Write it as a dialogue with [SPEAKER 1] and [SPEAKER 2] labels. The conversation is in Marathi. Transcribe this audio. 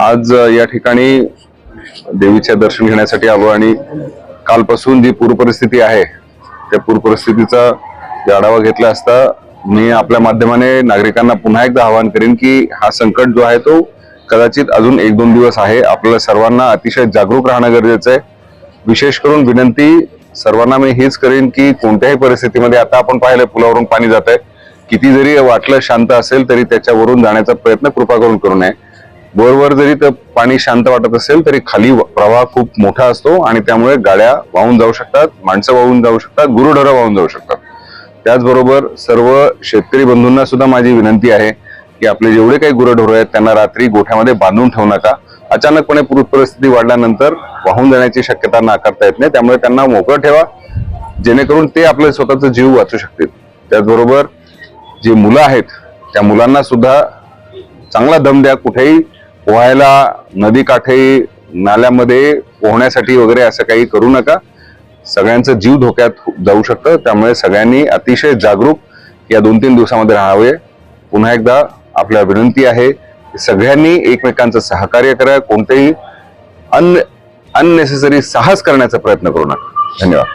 [SPEAKER 1] आज या ठिकाणी देवीचे दर्शन घेण्यासाठी आलो आणि कालपासून जी पूरपरिस्थिती आहे त्या पूरपरिस्थितीचा आढावा घेतला असता मी आपल्या माध्यमाने नागरिकांना पुन्हा एकदा आवाहन करेन की हा संकट जो आहे तो कदाचित अजून एक दोन दिवस आहे. आपल्याला सर्वांना अतिशय जागरूक राहणं गरजेचं आहे. विशेष करून विनंती सर्वांना मी हेच करेन की कोणत्याही परिस्थितीमध्ये आता आपण पाहिलंय पुलावरून पाणी जात आहे किती जरी वाटलं शांत असेल तरी त्याच्यावरून जाण्याचा प्रयत्न कृपा करून करू नये. वरवर जरी तर पाणी शांत वाटत असेल तरी खाली प्रवाह खूप मोठा असतो आणि त्यामुळे गाड्या वाहून जाऊ शकतात माणसं वाहून जाऊ शकतात गुरुढरं वाहून जाऊ शकतात. त्याचबरोबर सर्व शेतकरी बंधूंना सुद्धा माझी विनंती आहे की आपले जेवढे काही गुरढोरं आहेत त्यांना रात्री गोठ्यामध्ये बांधून ठेवू नका. अचानकपणे पूर परिस्थिती वाढल्यानंतर वाहून जाण्याची शक्यता नाकारता येत नाही. त्यामुळे त्यांना मोकळं ठेवा. जेणेकरून ते आपले स्वतःचा जीव वाचू शकतील. त्याचबरोबर जी मुलं आहेत त्या मुलांना सुद्धा चांगला दम द्या. कुठेही पोहायला नदी काठी नाल्यामध्ये पोहण्यासाठी वगैरे असं काही करू नका. सगळ्यांचं जीव धोक्यात जाऊ शकतं. त्यामुळे सगळ्यांनी अतिशय जागरूक या दोन तीन दिवसामध्ये राहावे. पुन्हा एकदा आपल्या विनंती आहे सगळ्यांनी एकमेकांचं सहकार्य करा कोणतेही अन अननेसेसरी साहस करण्याचा प्रयत्न करू नका. धन्यवाद.